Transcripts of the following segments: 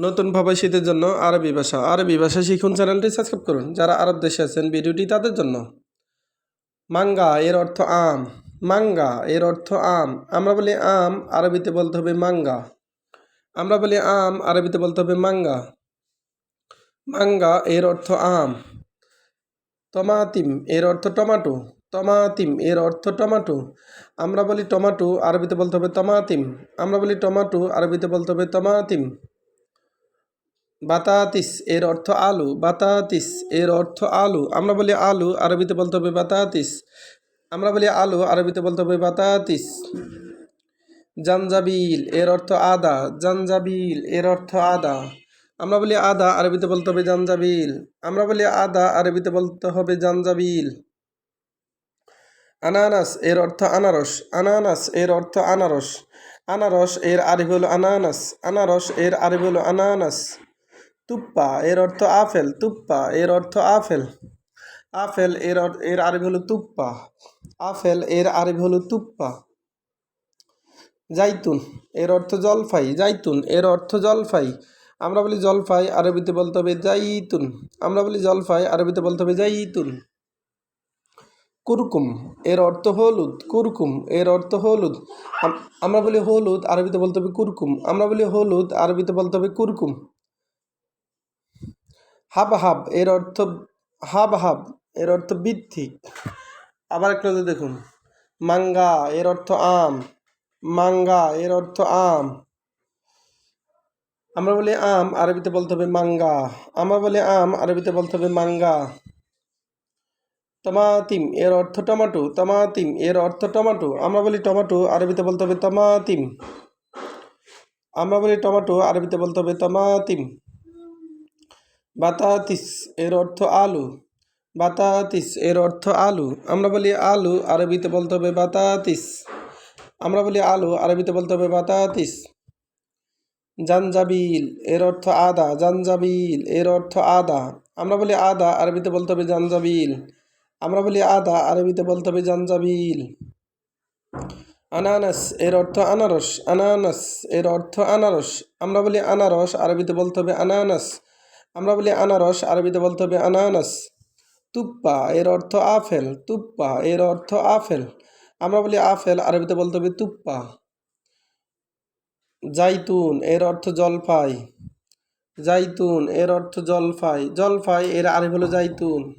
নতুন প্রবাসীদের জন্য আরবি ভাষা। আরবি ভাষা শিখুন চ্যানেলটি সাবস্ক্রাইব করুন। যারা আরব দেশে আছেন, ভিডিওটি তাদের জন্য। মাঙ্গা, এর অর্থ আম। মাঙ্গা, এর অর্থ আম। আমরা বলি আম, আরবিতে বলতে হবে মাঙ্গা। আমরা বলি আম, আরবিতে বলতে হবে মাঙ্গা। মাঙ্গা, এর অর্থ আম। তমাতিম, এর অর্থ টমাটো। তমাতিম, এর অর্থ টমাটো। আমরা বলি টমাটো, আরবিতে বলতে হবে তমাতিম। আমরা বলি টমাটো, আরবিতে বলতে হবে তমাতিম। বাতাতিস এর অর্থ আলু, বাতাতিস এর অর্থ আলু। আমরা বলি আলু, আরবিতে বলতে হবে বাতাতিস। আমরা বলি আলু, আরবিতে বলতে হবে বাতাতিস। জানজাবিল এর অর্থ আদা জানজাবিল এর অর্থ আদা। আমরা বলি আদা, আরবিতে বলতে হবে জানজাবিল আমরা বলি আদা, আরবিতে বলতে হবে জানজাবিল আনানাস এর অর্থ আনারস, আনানাস এর অর্থ আনারস। আনারস এর আরবি হলো আনানাস, আনারস এর আরবি হলো আনানাস। তুপ্পা, এর অর্থ আপেল তুপ্পা, এর অর্থ আপেল আপেল এর এর আরবি হলো তুপ্পা। আপেল এর আরবি হলো তুপ্পা। জাইতুন, এর অর্থ জলফাই, জাইতুন, এর অর্থ জলফাই। আমরা বলি জলফাই, আরবিতে বলতে হবে জাইতুন। আমরা বলি জলফাই, আরবিতে বলতে হবে জাইতুন। কুরকুম, এর অর্থ হলুদ, কুরকুম, এর অর্থ হলুদ। আমরা বলি হলুদ, আরবিতে বলতে হবে কুরকুম। আমরা বলি হলুদ, আরবিতে বলতে হবে কুরকুম। হাব হাব এর অর্থ হাব হাব, এর অর্থ বৃদ্ধি আবার একটা দেখুন। মাঙ্গা, এর অর্থ আম। মাঙ্গা, এর অর্থ আম। আমরা বলি আম, আরবিতে বলতে হবে মাঙ্গা। আমরা বলি আম, আরবিতে বলতে হবে মাঙ্গা। তমাতিম, এর অর্থ টমাটো। তমাতিম, এর অর্থ টমাটো। আমরা বলি টমাটো, আরবিতে বলতে হবে তমাতিম। আমরা বলি টমাটো, আরবিতে বলতে হবে তমাতিম। বাতাতিস এর অর্থ আলু। বাতাতিস এর অর্থ আলু। আমরা বলি আলু, আরবিতে বলতে হবে বাতাতিস। আমরা বলি আলু, আরবিতে বলতে হবে বাতাতিস। জানজাবিল এর অর্থ আদা। জানজাবিল এর অর্থ আদা। আমরা বলি আদা, আরবিতে বলতে হবে জানজাবিল। আমরা বলি আদা, আরবিতে বলতে হবে জানজাবিল। আনানাস এর অর্থ আনারস। আনানাস এর অর্থ আনারস। আমরা বলি আনারস, আরবিতে বলতে হবে আনানাস। আমরা বলি আনারস, আরবিতে বলতে হবে আনানাস। তুপ্পা, এর অর্থ আপেল, তুপ্পা, এর অর্থ আপেল। আমরা বলি আপেল, আরবিতে বলতে হবে তুপ্পা। জাইতুন, এর অর্থ জলফাই। জাইতুন, এর অর্থ জলফাই। জলফাই, এর আরবি হলো জাইতুন।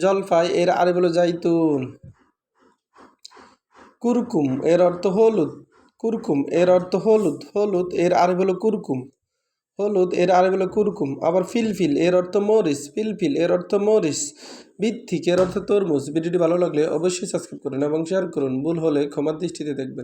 জলফাই, এর আরবি হলো জাইতুন। কুরকুম, এর অর্থ হলুদ। কুরকুম, এর অর্থ হলুদ। হলুদ, এর আরবি হলো কুরকুম। হলুদ, এর আরবি হলো কুরকুম, আবার ফিলফিল, এর অর্থ মরিচ, ফিলফিল, এর অর্থ মরিচ বৃত্তিক এর অর্থ তরমুজ। ভিডিওটি ভালো লাগলে অবশ্যই সাবস্ক্রাইব করুন এবং শেয়ার করুন। ভুল হলে ক্ষমার দৃষ্টিতে দেখবেন।